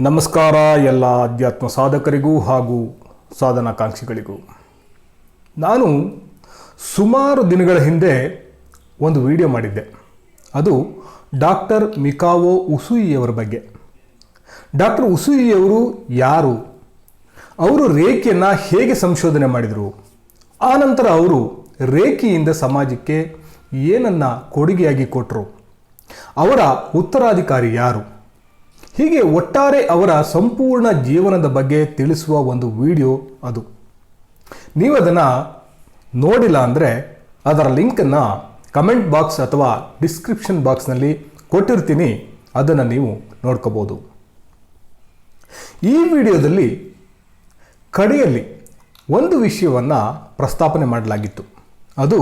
ನಮಸ್ಕಾರ ಎಲ್ಲ ಅಧ್ಯಾತ್ಮ ಸಾಧಕರಿಗೂ ಹಾಗೂ ಸಾಧನಾಕಾಂಕ್ಷಿಗಳಿಗೂ. ನಾನು ಸುಮಾರು ದಿನಗಳ ಹಿಂದೆ ಒಂದು ವಿಡಿಯೋ ಮಾಡಿದ್ದೆ. ಅದು ಡಾಕ್ಟರ್ ಮಿಕಾವೋ ಉಸುಯಿಯವರ ಬಗ್ಗೆ. ಡಾಕ್ಟರ್ ಉಸುಯಿಯವರು ಯಾರು? ಅವರು ರೇಖೆಯನ್ನು ಹೇಗೆ ಸಂಶೋಧನೆ ಮಾಡಿದರು? ಆನಂತರ ಅವರು ರೇಖೆಯಿಂದ ಸಮಾಜಕ್ಕೆ ಏನನ್ನು ಕೊಡುಗೆಯಾಗಿ ಕೊಟ್ಟರು ಅವರ ಉತ್ತರಾಧಿಕಾರಿ ಯಾರು? ಹೀಗೆ ಒಟ್ಟಾರೆ ಅವರ ಸಂಪೂರ್ಣ ಜೀವನದ ಬಗ್ಗೆ ತಿಳಿಸುವ ಒಂದು ವಿಡಿಯೋ ಅದು. ನೀವು ಅದನ್ನು ನೋಡಿಲ್ಲ ಅಂದರೆ ಅದರ ಲಿಂಕನ್ನು ಕಮೆಂಟ್ ಬಾಕ್ಸ್ ಅಥವಾ ಡಿಸ್ಕ್ರಿಪ್ಷನ್ ಬಾಕ್ಸ್ನಲ್ಲಿ ಕೊಟ್ಟಿರ್ತೀನಿ. ಅದನ್ನು ನೀವು ನೋಡ್ಕೋಬೋದು. ಈ ವಿಡಿಯೋದಲ್ಲಿ ಕಡೆಯಲ್ಲಿ ಒಂದು ವಿಷಯವನ್ನು ಪ್ರಸ್ತಾಪನೆ ಮಾಡಲಾಗಿತ್ತು. ಅದು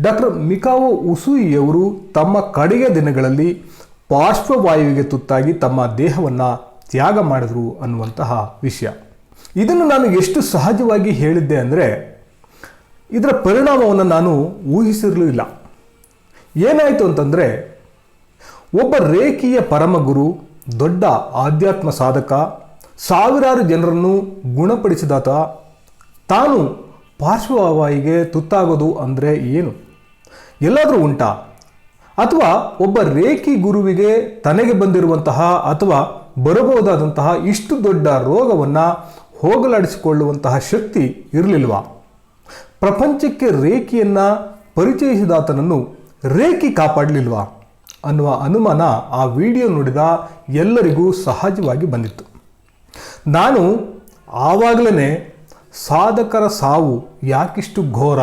ಡಾಕ್ಟರ್ ಮಿಕಾವೋ ಉಸುಯಿಯವರು ತಮ್ಮ ಕಡೆಯ ದಿನಗಳಲ್ಲಿ ಪಾರ್ಶ್ವವಾಯುವಿಗೆ ತುತ್ತಾಗಿ ತಮ್ಮ ದೇಹವನ್ನು ತ್ಯಾಗ ಮಾಡಿದರು ಅನ್ನುವಂತಹ ವಿಷಯ. ಇದನ್ನು ನಾನು ಎಷ್ಟು ಸಹಜವಾಗಿ ಹೇಳಿದ್ದೆ ಅಂದರೆ, ಇದರ ಪರಿಣಾಮವನ್ನು ನಾನು ಊಹಿಸಿರಲಿಲ್ಲ. ಏನಾಯಿತು ಅಂತಂದರೆ, ಒಬ್ಬ ರೇಖೀಯ ಪರಮಗುರು, ದೊಡ್ಡ ಆಧ್ಯಾತ್ಮ ಸಾಧಕ, ಸಾವಿರಾರು ಜನರನ್ನು ಗುಣಪಡಿಸಿದಾತ, ತಾನು ಪಾರ್ಶ್ವವಾಯಿಗೆ ತುತ್ತಾಗೋದು ಅಂದರೆ ಏನು? ಎಲ್ಲಾದರೂ ಉಂಟಾ? ಅಥವಾ ಒಬ್ಬ ರೇಖಿ ಗುರುವಿಗೆ ತನಗೆ ಬಂದಿರುವಂತಹ ಅಥವಾ ಬರಬಹುದಾದಂತಹ ಇಷ್ಟು ದೊಡ್ಡ ರೋಗವನ್ನು ಹೋಗಲಾಡಿಸಿಕೊಳ್ಳುವಂತಹ ಶಕ್ತಿ ಇರಲಿಲ್ವಾ? ಪ್ರಪಂಚಕ್ಕೆ ರೇಖಿಯನ್ನು ಪರಿಚಯಿಸಿದಾತನನ್ನು ರೇಖಿ ಕಾಪಾಡಲಿಲ್ವಾ? ಅನ್ನುವ ಅನುಮಾನ ಆ ವಿಡಿಯೋ ನೋಡಿದ ಎಲ್ಲರಿಗೂ ಸಹಜವಾಗಿ ಬಂದಿತ್ತು. ನಾನು ಆವಾಗಲೇ ಸಾಧಕರ ಸಾವು ಯಾಕಿಷ್ಟು ಘೋರ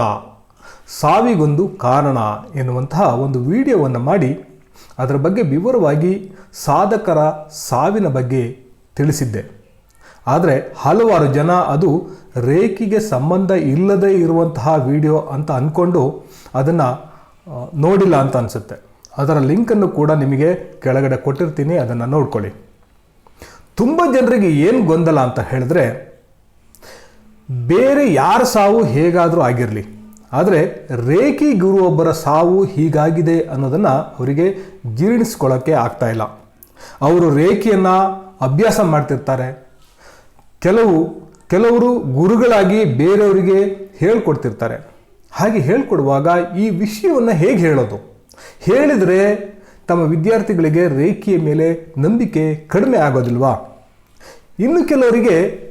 ಸಾವಿಗೊಂದು ಕಾರಣ ಎನ್ನುವಂತಹ ಒಂದು ವಿಡಿಯೋವನ್ನು ಮಾಡಿ ಅದರ ಬಗ್ಗೆ ವಿವರವಾಗಿ ಸಾಧಕರ ಸಾವಿನ ಬಗ್ಗೆ ತಿಳಿಸಿದ್ದೆ. ಆದರೆ ಹಲವಾರು ಜನ ಅದು ರೇಖಿಗೆ ಸಂಬಂಧ ಇಲ್ಲದೇ ಇರುವಂತಹ ವಿಡಿಯೋ ಅಂತ ಅಂದ್ಕೊಂಡು ಅದನ್ನು ನೋಡಿಲ್ಲ ಅಂತ ಅನಿಸುತ್ತೆ. ಅದರ ಲಿಂಕನ್ನು ಕೂಡ ನಿಮಗೆ ಕೆಳಗಡೆ ಕೊಟ್ಟಿರ್ತೀನಿ, ಅದನ್ನು ನೋಡ್ಕೊಳ್ಳಿ. ತುಂಬ ಜನರಿಗೆ ಏನು ಗೊಂದಲ ಅಂತ ಹೇಳಿದ್ರೆ, ಬೇರೆ ಯಾರ ಸಾವು ಹೇಗಾದರೂ ಆಗಿರಲಿ. ಆದರೆ ರೇಖಿ ಗುರು ಒಬ್ಬರ ಸಾವು ಹೀಗಾಗಿದೆ ಅನ್ನೋದನ್ನು ಅವರಿಗೆ ಜೀರ್ಣಿಸ್ಕೊಳ್ಳೋಕ್ಕೆ ಆಗ್ತಾ ಇಲ್ಲ. ಅವರು ರೇಖೆಯನ್ನು ಅಭ್ಯಾಸ ಮಾಡ್ತಿರ್ತಾರೆ. ಕೆಲವು, ಕೆಲವರು ಗುರುಗಳಾಗಿ ಬೇರೆಯವರಿಗೆ ಹೇಳ್ಕೊಡ್ತಿರ್ತಾರೆ. ಹಾಗೆ ಹೇಳ್ಕೊಡುವಾಗ ಈ ವಿಷಯವನ್ನು ಹೇಗೆ ಹೇಳೋದು? ಹೇಳಿದರೆ ತಮ್ಮ ವಿದ್ಯಾರ್ಥಿಗಳಿಗೆ ರೇಖೆಯ ಮೇಲೆ ನಂಬಿಕೆ ಕಡಿಮೆ ಆಗೋದಿಲ್ವಾ? ಇನ್ನು ಕೆಲವರಿಗೆ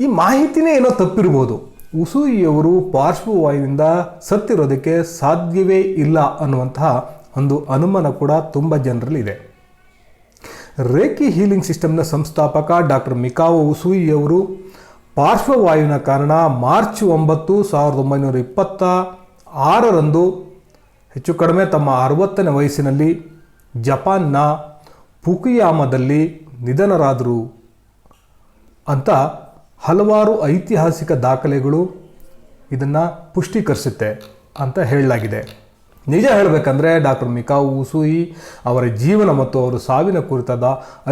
ಈ ಮಾಹಿತಿನೇ ಏನೋ ತಪ್ಪಿರ್ಬೋದು. ಉಸೂಯಿಯವರು ಪಾರ್ಶ್ವವಾಯುವಿಂದ ಸತ್ತಿರೋದಕ್ಕೆ ಸಾಧ್ಯವೇ ಇಲ್ಲ ಅನ್ನುವಂತಹ ಒಂದು ಅನುಮಾನ ಕೂಡ ತುಂಬ ಜನರಲ್ಲಿ ಇದೆ ರೇಖಿ ಹೀಲಿಂಗ್ ಸಿಸ್ಟಮ್ನ ಸಂಸ್ಥಾಪಕ ಡಾಕ್ಟರ್ ಮಿಕಾವೋ ಉಸೂಯಿಯವರು ಪಾರ್ಶ್ವವಾಯುವಿನ ಕಾರಣ ಮಾರ್ಚ್ ಒಂಬತ್ತು ಸಾವಿರದ ಒಂಬೈನೂರ ಇಪ್ಪತ್ತ ಆರರಂದು, ಹೆಚ್ಚು ಕಡಿಮೆ ತಮ್ಮ ಅರವತ್ತನೇ ವಯಸ್ಸಿನಲ್ಲಿ, ಜಪಾನ್ನ ಪುಕುಯಾಮದಲ್ಲಿ ನಿಧನರಾದರು ಅಂತ ಹಲವಾರು ಐತಿಹಾಸಿಕ ದಾಖಲೆಗಳು ಇದನ್ನು ಪುಷ್ಟೀಕರಿಸುತ್ತೆ ಅಂತ ಹೇಳಲಾಗಿದೆ. ನಿಜ ಹೇಳಬೇಕಂದ್ರೆ ಡಾಕ್ಟರ್ ಮಿಕಾವು ಉಸೂಯಿ ಅವರ ಜೀವನ ಮತ್ತು ಅವರ ಸಾವಿನ ಕುರಿತಾದ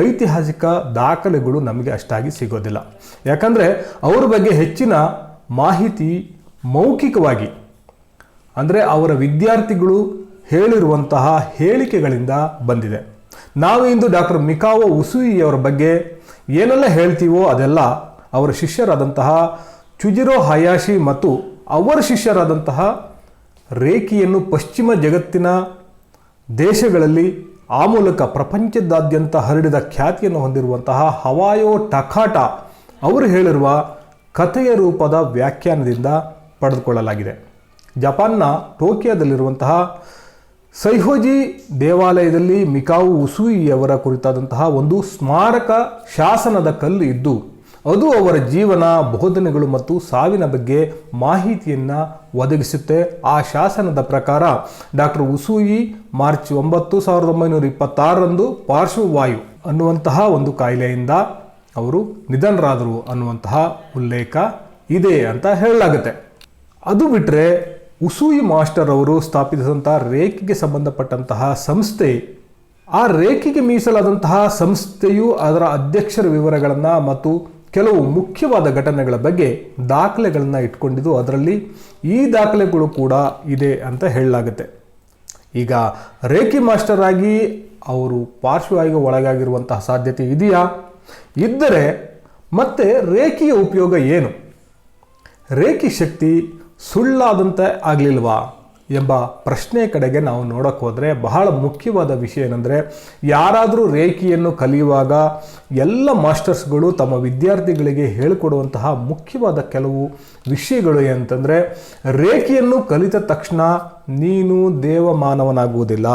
ಐತಿಹಾಸಿಕ ದಾಖಲೆಗಳು ನಮಗೆ ಅಷ್ಟಾಗಿ ಸಿಗೋದಿಲ್ಲ. ಯಾಕಂದರೆ ಅವರ ಬಗ್ಗೆ ಹೆಚ್ಚಿನ ಮಾಹಿತಿ ಮೌಖಿಕವಾಗಿ, ಅಂದರೆ ಅವರ ವಿದ್ಯಾರ್ಥಿಗಳು ಹೇಳಿರುವಂತಹ ಹೇಳಿಕೆಗಳಿಂದ ಬಂದಿದೆ. ನಾವು ಇಂದು ಡಾಕ್ಟರ್ ಮಿಕಾವೋ ಉಸುಯಿಯವರ ಬಗ್ಗೆ ಏನೆಲ್ಲ ಹೇಳ್ತೀವೋ ಅದೆಲ್ಲ ಅವರ ಶಿಷ್ಯರಾದಂತಹ ಚುಜಿರೋ ಹಯಾಶಿ ಮತ್ತು ಅವರ ಶಿಷ್ಯರಾದಂತಹ ರೇಖಿಯನ್ನು ಪಶ್ಚಿಮ ಜಗತ್ತಿನ ದೇಶಗಳಲ್ಲಿ ಆ ಮೂಲಕ ಪ್ರಪಂಚದಾದ್ಯಂತ ಹರಡಿದ ಖ್ಯಾತಿಯನ್ನು ಹೊಂದಿರುವಂತಹ ಹವಾಯೋ ಟಕಾಟ ಅವರು ಹೇಳಿರುವ ಕಥೆಯ ರೂಪದ ವ್ಯಾಖ್ಯಾನದಿಂದ ಪಡೆದುಕೊಳ್ಳಲಾಗಿದೆ. ಜಪಾನ್ನ ಟೋಕಿಯೋದಲ್ಲಿರುವಂತಹ ಸೈಹೋಜಿ ದೇವಾಲಯದಲ್ಲಿ ಮಿಕಾವು ಉಸುಯಿಯವರ ಕುರಿತಾದಂತಹ ಒಂದು ಸ್ಮಾರಕ ಶಾಸನದ ಕಲ್ಲು ಇದ್ದು ಅದು ಅವರ ಜೀವನ ಬೋಧನೆಗಳು ಮತ್ತು ಸಾವಿನ ಬಗ್ಗೆ ಮಾಹಿತಿಯನ್ನು ಒದಗಿಸುತ್ತೆ. ಆ ಶಾಸನದ ಪ್ರಕಾರ ಡಾಕ್ಟರ್ ಉಸೂಯಿ ಮಾರ್ಚ್ ಒಂಬತ್ತು ಸಾವಿರದ ಒಂಬೈನೂರ ಇಪ್ಪತ್ತಾರರಂದು ಪಾರ್ಶ್ವವಾಯು ಅನ್ನುವಂತಹ ಒಂದು ಕಾಯಿಲೆಯಿಂದ ಅವರು ನಿಧನರಾದರು ಅನ್ನುವಂತಹ ಉಲ್ಲೇಖ ಇದೆ ಅಂತ ಹೇಳಲಾಗುತ್ತೆ. ಅದು ಬಿಟ್ಟರೆ ಉಸೂಯಿ ಮಾಸ್ಟರ್ ಅವರು ಸ್ಥಾಪಿಸಿದಂತಹ ರೇಖೆಗೆ ಸಂಬಂಧಪಟ್ಟಂತಹ ಸಂಸ್ಥೆ, ಆ ರೇಖೆಗೆ ಮೀಸಲಾದಂತಹ ಸಂಸ್ಥೆಯು ಅದರ ಅಧ್ಯಕ್ಷರ ವಿವರಗಳನ್ನು ಮತ್ತು ಕೆಲವು ಮುಖ್ಯವಾದ ಘಟನೆಗಳ ಬಗ್ಗೆ ದಾಖಲೆಗಳನ್ನು ಇಟ್ಕೊಂಡಿದ್ದು ಅದರಲ್ಲಿ ಈ ದಾಖಲೆಗಳು ಕೂಡ ಇದೆ ಅಂತ ಹೇಳಲಾಗುತ್ತೆ. ಈಗ ರೇಖಿ ಮಾಸ್ಟರ್ ಆಗಿ ಅವರು ಪಾರ್ಶ್ವವಾಯು ಒಳಗಾಗಿರುವಂತಹ ಸಾಧ್ಯತೆ ಇದೆಯಾ? ಇದ್ದರೆ ಮತ್ತೆ ರೇಖಿಯ ಉಪಯೋಗ ಏನು? ರೇಖಿ ಶಕ್ತಿ ಸುಳ್ಳಾದಂತೆ ಆಗಲಿಲ್ವಾ? ಎಂಬ ಪ್ರಶ್ನೆ ಕಡೆಗೆ ನಾವು ನೋಡಕ್ಕೆ ಹೋದರೆ ಬಹಳ ಮುಖ್ಯವಾದ ವಿಷಯ ಏನಂದರೆ, ಯಾರಾದರೂ ರೇಖಿಯನ್ನು ಕಲಿಯುವಾಗ ಎಲ್ಲ ಮಾಸ್ಟರ್ಸ್ಗಳು ತಮ್ಮ ವಿದ್ಯಾರ್ಥಿಗಳಿಗೆ ಹೇಳಿಕೊಡುವಂತಹ ಮುಖ್ಯವಾದ ಕೆಲವು ವಿಷಯಗಳು ಏನಂತಂದರೆ, ರೇಖೆಯನ್ನು ಕಲಿತ ತಕ್ಷಣ ನೀನು ದೇವಮಾನವನಾಗುವುದಿಲ್ಲ.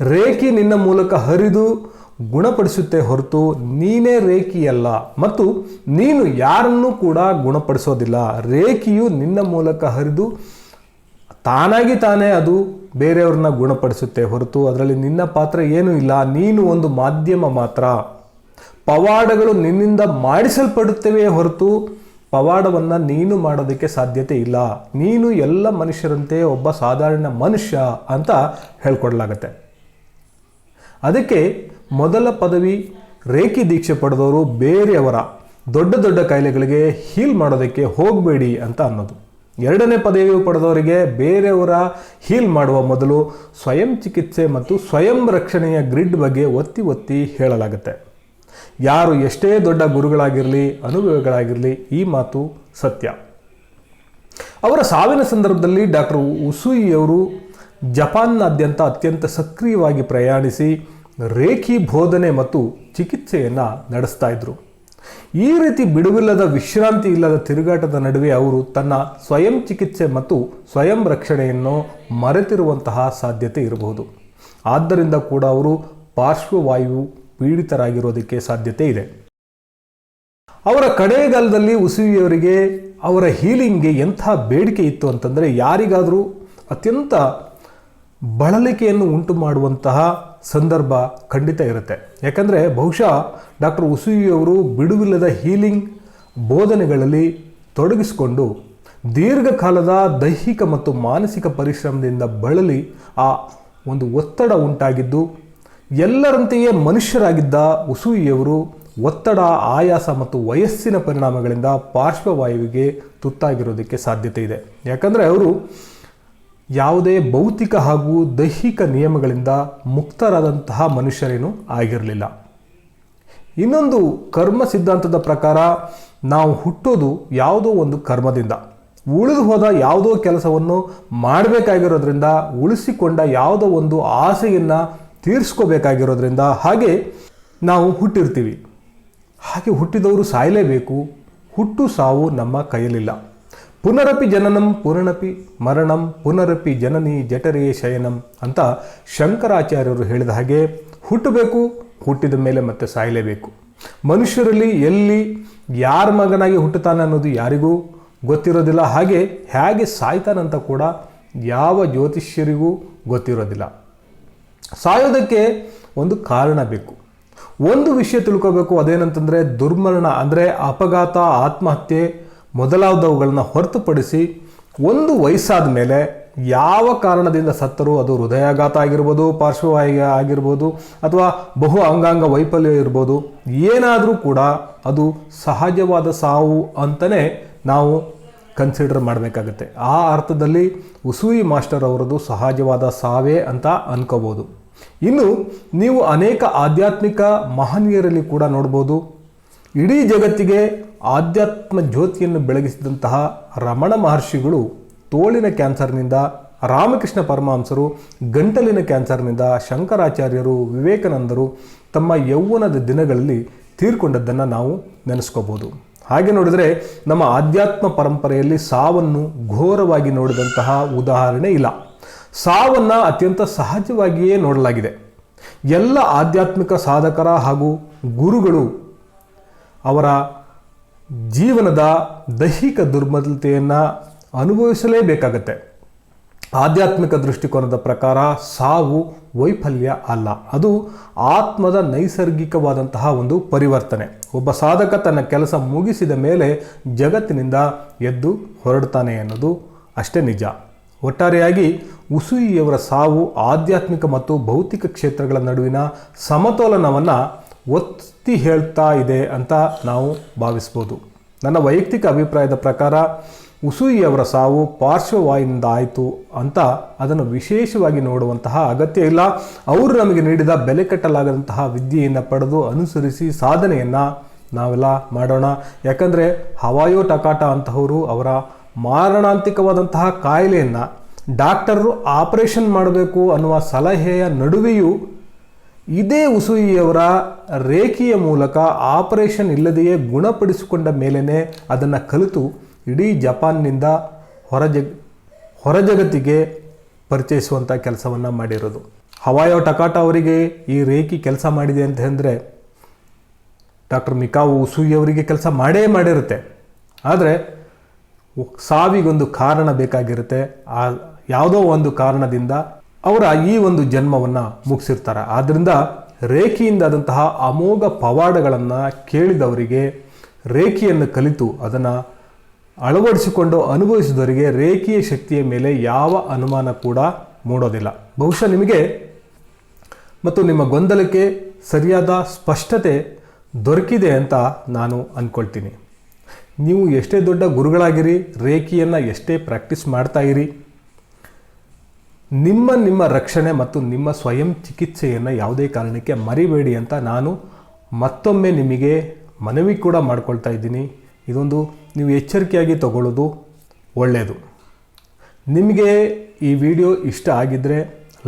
ರೇಖೆ ನಿನ್ನ ಮೂಲಕ ಹರಿದು ಗುಣಪಡಿಸುತ್ತೆ ಹೊರತು ನೀನೇ ರೇಖಿಯಲ್ಲ. ಮತ್ತು ನೀನು ಯಾರನ್ನೂ ಕೂಡ ಗುಣಪಡಿಸೋದಿಲ್ಲ. ರೇಖಿಯು ನಿನ್ನ ಮೂಲಕ ಹರಿದು ತಾನಾಗಿ ತಾನೇ ಅದು ಬೇರೆಯವ್ರನ್ನ ಗುಣಪಡಿಸುತ್ತೆ ಹೊರತು ಅದರಲ್ಲಿ ನಿನ್ನ ಪಾತ್ರ ಏನೂ ಇಲ್ಲ. ನೀನು ಒಂದು ಮಾಧ್ಯಮ ಮಾತ್ರ. ಪವಾಡಗಳು ನಿನ್ನಿಂದ ಮಾಡಿಸಲ್ಪಡುತ್ತವೆ ಹೊರತು ಪವಾಡವನ್ನು ನೀನು ಮಾಡೋದಕ್ಕೆ ಸಾಧ್ಯತೆ ಇಲ್ಲ. ನೀನು ಎಲ್ಲ ಮನುಷ್ಯರಂತೆ ಒಬ್ಬ ಸಾಧಾರಣ ಮನುಷ್ಯ ಅಂತ ಹೇಳ್ಕೊಡ್ಲಾಗತ್ತೆ. ಅದಕ್ಕೆ ಮೊದಲ ಪದವಿ ರೇಖಿ ದೀಕ್ಷೆ ಪಡೆದವರು ಬೇರೆಯವರ. ದೊಡ್ಡ ದೊಡ್ಡ ಕಾಯಿಲೆಗಳಿಗೆ ಹೀಲ್ ಮಾಡೋದಕ್ಕೆ ಹೋಗಬೇಡಿ ಅಂತ ಅನ್ನೋದು. ಎರಡನೇ ಪದವಿ ಪಡೆದವರಿಗೆ ಬೇರೆಯವರ ಹೀಲ್ ಮಾಡುವ ಮೊದಲು ಸ್ವಯಂ ಚಿಕಿತ್ಸೆ ಮತ್ತು ಸ್ವಯಂ ರಕ್ಷಣೆಯ ಗ್ರಿಡ್ ಬಗ್ಗೆ ಒತ್ತಿ ಒತ್ತಿ ಹೇಳಲಾಗುತ್ತೆ. ಯಾರು ಎಷ್ಟೇ ದೊಡ್ಡ ಗುರುಗಳಾಗಿರಲಿ, ಅನುಭವಿಗಳಾಗಿರಲಿ, ಈ ಮಾತು ಸತ್ಯ. ಅವರ ಸಾವಿನ ಸಂದರ್ಭದಲ್ಲಿ ಡಾಕ್ಟರ್ ಉಸುಯಿಯವರು ಜಪಾನ್ನಾದ್ಯಂತ ಅತ್ಯಂತ ಸಕ್ರಿಯವಾಗಿ ಪ್ರಯಾಣಿಸಿ ರೇಖಿ ಬೋಧನೆ ಮತ್ತು ಚಿಕಿತ್ಸೆಯನ್ನು ನಡೆಸ್ತಾ ಇದ್ರು. ಈ ರೀತಿ ಬಿಡುವಿಲ್ಲದ ವಿಶ್ರಾಂತಿ ಇಲ್ಲದ ತಿರುಗಾಟದ ನಡುವೆ ಅವರು ತನ್ನ ಸ್ವಯಂ ಚಿಕಿತ್ಸೆ ಮತ್ತು ಸ್ವಯಂ ರಕ್ಷಣೆಯನ್ನು ಮರೆತಿರುವಂತಹ ಸಾಧ್ಯತೆ ಇರಬಹುದು. ಆದ್ದರಿಂದ ಕೂಡ ಅವರು ಪಾರ್ಶ್ವವಾಯು ಪೀಡಿತರಾಗಿರೋದಕ್ಕೆ ಸಾಧ್ಯತೆ ಇದೆ. ಅವರ ಕಡೆಗಾಲದಲ್ಲಿ ಉಸುವಿಯವರಿಗೆ, ಅವರ ಹೀಲಿಂಗ್ಗೆ ಎಂಥ ಬೇಡಿಕೆ ಇತ್ತು ಅಂತಂದರೆ ಯಾರಿಗಾದರೂ ಅತ್ಯಂತ ಬಳಲಿಕೆಯನ್ನು ಉಂಟು ಮಾಡುವಂತಹ ಸಂದರ್ಭ ಖಂಡಿತ ಇರುತ್ತೆ. ಯಾಕಂದರೆ ಬಹುಶಃ ಡಾಕ್ಟರ್ ಉಸುಯಿಯವರು ಬಿಡುವಿಲ್ಲದ ಹೀಲಿಂಗ್ ಬೋಧನೆಗಳಲ್ಲಿ ತೊಡಗಿಸಿಕೊಂಡು ದೀರ್ಘಕಾಲದ ದೈಹಿಕ ಮತ್ತು ಮಾನಸಿಕ ಪರಿಶ್ರಮದಿಂದ ಬಳಲಿ ಆ ಒಂದು ಒತ್ತಡ ಉಂಟಾಗಿದ್ದು, ಎಲ್ಲರಂತೆಯೇ ಮನುಷ್ಯರಾಗಿದ್ದ ಉಸುಯಿಯವರು ಒತ್ತಡ, ಆಯಾಸ ಮತ್ತು ವಯಸ್ಸಿನ ಪರಿಣಾಮಗಳಿಂದ ಪಾರ್ಶ್ವವಾಯುವಿಗೆ ತುತ್ತಾಗಿರೋದಕ್ಕೆ ಸಾಧ್ಯತೆ ಇದೆ. ಯಾಕಂದರೆ ಅವರು ಯಾವುದೇ ಭೌತಿಕ ಹಾಗೂ ದೈಹಿಕ ನಿಯಮಗಳಿಂದ ಮುಕ್ತರಾದಂತಹ ಮನುಷ್ಯರೇನು ಆಗಿರಲಿಲ್ಲ. ಇನ್ನೊಂದು ಕರ್ಮ ಸಿದ್ಧಾಂತದ ಪ್ರಕಾರ ನಾವು ಹುಟ್ಟೋದು ಯಾವುದೋ ಒಂದು ಕರ್ಮದಿಂದ. ಉಳಿದು ಹೋದ ಯಾವುದೋ ಕೆಲಸವನ್ನು ಮಾಡಬೇಕಾಗಿರೋದ್ರಿಂದ, ಉಳಿಸಿಕೊಂಡ ಯಾವುದೋ ಒಂದು ಆಸೆಯನ್ನು ತೀರಿಸ್ಕೋಬೇಕಾಗಿರೋದ್ರಿಂದ ಹಾಗೆ ನಾವು ಹುಟ್ಟಿರ್ತೀವಿ. ಹಾಗೆ ಹುಟ್ಟಿದವರು ಸಾಯಲೇಬೇಕು. ಹುಟ್ಟು ಸಾವು ನಮ್ಮ ಕೈಯಲ್ಲಿಲ್ಲ. ಪುನರಪಿ ಜನನಂ ಪುನರಪಿ ಮರಣಂ, ಪುನರಪಿ ಜನನಿ ಜಠರೇ ಶಯನಂ ಅಂತ ಶಂಕರಾಚಾರ್ಯರು ಹೇಳಿದ ಹಾಗೆ ಹುಟ್ಟಬೇಕು, ಹುಟ್ಟಿದ ಮೇಲೆ ಮತ್ತೆ ಸಾಯಲೇಬೇಕು. ಮನುಷ್ಯರಲ್ಲಿ ಎಲ್ಲಿ ಯಾರ ಮಗನಾಗಿ ಹುಟ್ಟುತ್ತಾನೆ ಅನ್ನೋದು ಯಾರಿಗೂ ಗೊತ್ತಿರೋದಿಲ್ಲ, ಹಾಗೆ ಹೇಗೆ ಸಾಯ್ತಾನಂತ ಕೂಡ ಯಾವ ಜ್ಯೋತಿಷ್ಯರಿಗೂ ಗೊತ್ತಿರೋದಿಲ್ಲ. ಸಾಯೋದಕ್ಕೆ ಒಂದು ಕಾರಣ ಬೇಕು. ಒಂದು ವಿಷಯ ತಿಳ್ಕೋಬೇಕು, ಅದೇನಂತಂದರೆ ದುರ್ಮರಣ, ಅಂದರೆ ಅಪಘಾತ, ಆತ್ಮಹತ್ಯೆ ಮೊದಲಾದವುಗಳನ್ನ ಹೊರತುಪಡಿಸಿ ಒಂದು ವಯಸ್ಸಾದ ಮೇಲೆ ಯಾವ ಕಾರಣದಿಂದ ಸತ್ತರೂ ಅದು ಹೃದಯಾಘಾತ ಆಗಿರ್ಬೋದು ಪಾರ್ಶ್ವವಾಯು ಆಗಿರ್ಬೋದು, ಅಥವಾ ಬಹು ಅಂಗಾಂಗ ವೈಫಲ್ಯ ಇರ್ಬೋದು, ಏನಾದರೂ ಕೂಡ ಅದು ಸಹಜವಾದ ಸಾವು ಅಂತಲೇ ನಾವು ಕನ್ಸಿಡರ್ ಮಾಡಬೇಕಾಗತ್ತೆ. ಆ ಅರ್ಥದಲ್ಲಿ ಉಸೂಯಿ ಮಾಸ್ಟರ್ ಅವರದು ಸಹಜವಾದ ಸಾವೇ ಅಂತ ಅನ್ಕೋಬೋದು. ಇನ್ನು ನೀವು ಅನೇಕ ಆಧ್ಯಾತ್ಮಿಕ ಮಹನೀಯರಲ್ಲಿ ಕೂಡ ನೋಡ್ಬೋದು. ಇಡೀ ಜಗತ್ತಿಗೆ ಆಧ್ಯಾತ್ಮ ಜ್ಯೋತಿಯನ್ನು ಬೆಳಗಿಸಿದಂತಹ ರಮಣ ಮಹರ್ಷಿಗಳು ತೋಳಿನ ಕ್ಯಾನ್ಸರ್ನಿಂದ, ರಾಮಕೃಷ್ಣ ಪರಮಹಂಸರು ಗಂಟಲಿನ ಕ್ಯಾನ್ಸರ್ನಿಂದ ಶಂಕರಾಚಾರ್ಯರು ವಿವೇಕಾನಂದರು ತಮ್ಮ ಯೌವನದ ದಿನಗಳಲ್ಲಿ ತೀರ್ಕೊಂಡದ್ದನ್ನು ನಾವು ನೆನೆಸ್ಕೋಬೋದು. ಹಾಗೆ ನೋಡಿದರೆ ನಮ್ಮ ಆಧ್ಯಾತ್ಮ ಪರಂಪರೆಯಲ್ಲಿ ಸಾವನ್ನು ಘೋರವಾಗಿ ನೋಡಿದಂತಹ ಉದಾಹರಣೆ ಇಲ್ಲ. ಸಾವನ್ನು ಅತ್ಯಂತ ಸಹಜವಾಗಿಯೇ ನೋಡಲಾಗಿದೆ. ಎಲ್ಲ ಆಧ್ಯಾತ್ಮಿಕ ಸಾಧಕರ ಹಾಗೂ ಗುರುಗಳು ಅವರ ಜೀವನದ ದೈಹಿಕ ದುರ್ಬಲತೆಯನ್ನು ಅನುಭವಿಸಲೇಬೇಕಾಗತ್ತೆ. ಆಧ್ಯಾತ್ಮಿಕ ದೃಷ್ಟಿಕೋನದ ಪ್ರಕಾರ ಸಾವು ವೈಫಲ್ಯ ಅಲ್ಲ. ಅದು ಆತ್ಮದ ನೈಸರ್ಗಿಕವಾದಂತಹ ಒಂದು ಪರಿವರ್ತನೆ. ಒಬ್ಬ ಸಾಧಕ ತನ್ನ ಕೆಲಸ ಮುಗಿಸಿದ ಮೇಲೆ ಜಗತ್ತಿನಿಂದ ಎದ್ದು ಹೊರಡ್ತಾನೆ ಅನ್ನೋದು ಅಷ್ಟೇ ನಿಜ. ಒಟ್ಟಾರೆಯಾಗಿ ಉಸುಯಿಯವರ ಸಾವು ಆಧ್ಯಾತ್ಮಿಕ ಮತ್ತು ಭೌತಿಕ ಕ್ಷೇತ್ರಗಳ ನಡುವಿನ ಸಮತೋಲನವನ್ನು ಒತ್ತಿ ಹೇಳ್ತಾ ಇದೆ ಅಂತ ನಾವು ಭಾವಿಸ್ಬೋದು. ನನ್ನ ವೈಯಕ್ತಿಕ ಅಭಿಪ್ರಾಯದ ಪ್ರಕಾರ ಉಸೂಯಿಯವರ ಸಾವು ಪಾರ್ಶ್ವವಾಯುವಿನಿಂದ ಆಯಿತು ಅಂತ ಅದನ್ನು ವಿಶೇಷವಾಗಿ ನೋಡುವಂತಹ ಅಗತ್ಯ ಇಲ್ಲ. ಅವರು ನಮಗೆ ನೀಡಿದ ಬೆಲೆ ಕಟ್ಟಲಾಗದಂತಹ ವಿದ್ಯೆಯನ್ನು ಪಡೆದು ಅನುಸರಿಸಿ ಸಾಧನೆಯನ್ನು ನಾವೆಲ್ಲ ಮಾಡೋಣ. ಯಾಕಂದರೆ ಹವಾಯೋ ಟಕಾಟ ಅಂತಹವರು ಅವರ ಮಾರಣಾಂತಿಕವಾದಂತಹ ಕಾಯಿಲೆಯನ್ನು ಡಾಕ್ಟರು ಆಪರೇಷನ್ ಮಾಡಬೇಕು ಅನ್ನುವ ಸಲಹೆಯ ನಡುವೆಯೂ ಇದೇ ಉಸುಯಿಯವರ ರೇಖೆಯ ಮೂಲಕ ಆಪರೇಷನ್ ಇಲ್ಲದೆಯೇ ಗುಣಪಡಿಸಿಕೊಂಡ ಮೇಲೇ ಅದನ್ನು ಕಲಿತು ಇಡೀ ಜಪಾನ್ನಿಂದ ಹೊರ ಜಗ್ ಹೊರ ಜಗತ್ತಿಗೆ ಪರಿಚಯಿಸುವಂಥ ಕೆಲಸವನ್ನು ಮಾಡಿರೋದು. ಹವಾಯೋ ಟಕಾಟ ಅವರಿಗೆ ಈ ರೇಖಿ ಕೆಲಸ ಮಾಡಿದೆ ಅಂತ ಅಂದರೆ ಡಾಕ್ಟರ್ ಮಿಕಾವು ಉಸುಯಿಯವರಿಗೆ ಕೆಲಸ ಮಾಡೇ ಮಾಡಿರುತ್ತೆ. ಆದರೆ ಸಾವಿಗೊಂದು ಕಾರಣ ಬೇಕಾಗಿರುತ್ತೆ. ಆ, ಯಾವುದೋ ಒಂದು ಕಾರಣದಿಂದ ಅವರ ಈ ಒಂದು ಜನ್ಮವನ್ನು ಮುಗಿಸಿರ್ತಾರೆ. ಆದ್ದರಿಂದ ರೇಖೆಯಿಂದಾದಂತಹ ಅಮೋಘ ಪವಾಡಗಳನ್ನು ಕೇಳಿದವರಿಗೆ, ರೇಖೆಯನ್ನು ಕಲಿತು ಅದನ್ನು ಅಳವಡಿಸಿಕೊಂಡು ಅನುಭವಿಸಿದವರಿಗೆ ರೇಖೆಯ ಶಕ್ತಿಯ ಮೇಲೆ ಯಾವ ಅನುಮಾನ ಕೂಡ ಮೂಡೋದಿಲ್ಲ. ಬಹುಶಃ ನಿಮಗೆ ಮತ್ತು ನಿಮ್ಮ ಗೊಂದಲಕ್ಕೆ ಸರಿಯಾದ ಸ್ಪಷ್ಟತೆ ದೊರಕಿದೆ ಅಂತ ನಾನು ಅಂದ್ಕೊಳ್ತೀನಿ ನೀವು ಎಷ್ಟೇ ದೊಡ್ಡ ಗುರುಗಳಾಗಿರಿ, ರೇಖೆಯನ್ನು ಎಷ್ಟೇ ಪ್ರಾಕ್ಟೀಸ್ ಮಾಡ್ತಾಯಿರಿ ನಿಮ್ಮ ನಿಮ್ಮ ರಕ್ಷಣೆ ಮತ್ತು ನಿಮ್ಮ ಸ್ವಯಂ ಚಿಕಿತ್ಸೆಯನ್ನು ಯಾವುದೇ ಕಾರಣಕ್ಕೆ ಮರಿಬೇಡಿ ಅಂತ ನಾನು ಮತ್ತೊಮ್ಮೆ ನಿಮಗೆ ಮನವಿ ಕೂಡ ಮಾಡ್ಕೊಳ್ತಾ ಇದ್ದೀನಿ. ಇದೊಂದು ನೀವು ಎಚ್ಚರಿಕೆಯಾಗಿ ತಗೊಳ್ಳೋದು ಒಳ್ಳೆಯದು ನಿಮಗೆ ಈ ವಿಡಿಯೋ ಇಷ್ಟ ಆಗಿದ್ದರೆ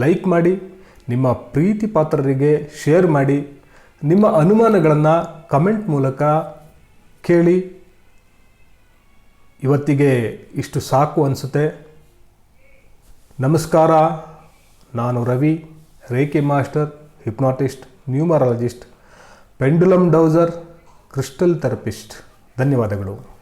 ಲೈಕ್ ಮಾಡಿ, ನಿಮ್ಮ ಪ್ರೀತಿ ಪಾತ್ರರಿಗೆ ಶೇರ್ ಮಾಡಿ, ನಿಮ್ಮ ಅನುಮಾನಗಳನ್ನು ಕಮೆಂಟ್ ಮೂಲಕ ಕೇಳಿ. ಇವತ್ತಿಗೆ ಇಷ್ಟು ಸಾಕು ಅನಿಸುತ್ತೆ. ನಮಸ್ಕಾರ ನಾನು Ravi Rekhe master hypnotist numerologist pendulum dowser crystal therapist. ಧನ್ಯವಾದಗಳು.